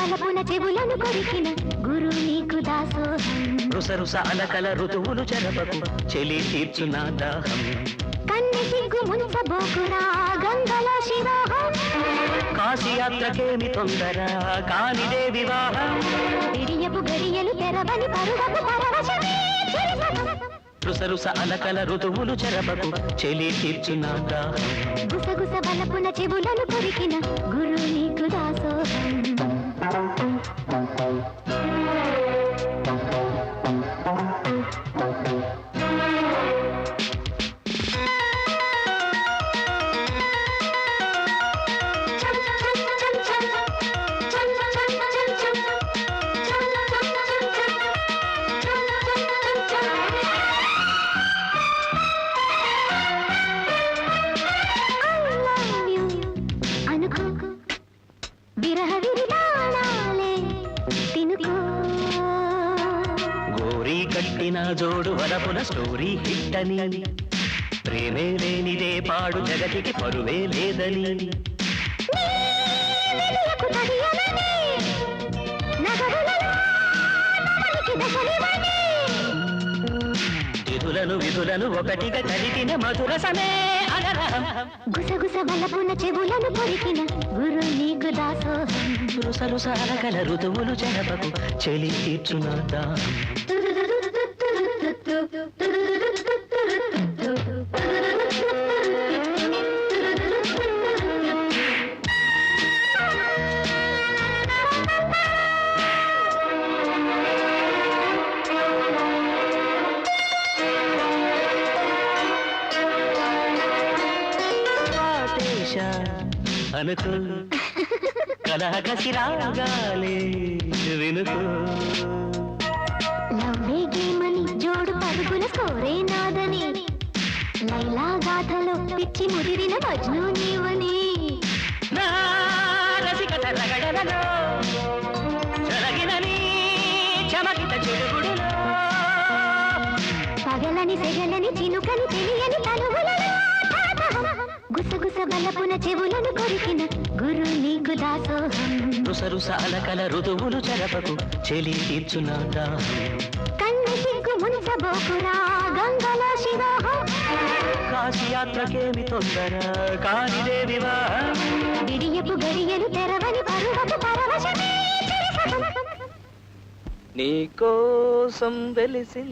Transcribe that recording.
బలపున చెవులను కొరికిన గురు నీకు దాసోహం. రుసరుస అలకల ఋతువులు జరపకు చెలి తీర్చున దాహం. కన్నె సిగ్గు ముంచబోకురా గంగలో శివాహం కాశీ యాత్రకేమి తొందర కానిదే వివాహం. విడియపు గడియలు తెరవని పరువపు పరవశమే. రుసరుస అలకల ఋతువులు జరపకు చెలి తీర్చున దాహం. గుసగుస బలపున చెవులను కొరికిన గురు నీకు దాసోహం. అనుకో కట్టిన జోడు వరపున స్టోరీ హిట్టని. ప్రేమే లేనిదే పాడు జగతికి పరువే లేదని. విధులను విధులను ఒకటిగా కలిపిన మధుర సమే గుసగుస బలపున చెవులను కొరికిన గురు నీకు దాసోహం. రుసరుస అలకల ఋతువులు జరపకు చెలి తీర్చున దాహం ఆదేశ అనుకో కలహకసి రాగాలే వినుకో. గాథలో పిచ్చి ముదిరిన మజ్ను నీవని నా రసికత రగడలలో జరగిన నీ చమకిత చెడుగుడులో. పగలని సెగలని చినుకని తెలియని తనువులలో తాతహం. గుసగుస బలపున చెవులను కొరికిన గురు నీకు దాసోహం. రుసరుస అలకల ఋతువులు జరపకు చెలి తీర్చున కన్ను సిగ్గు ముంచబోకురా గంగలో శివాహం కాశీ యాత్రకేమి తొందర? కానిదే వివాహం విడియపు గడియలు తెరవని పరువపు పరవశమే. చిరుసగం. నీ కోసం వెలిసి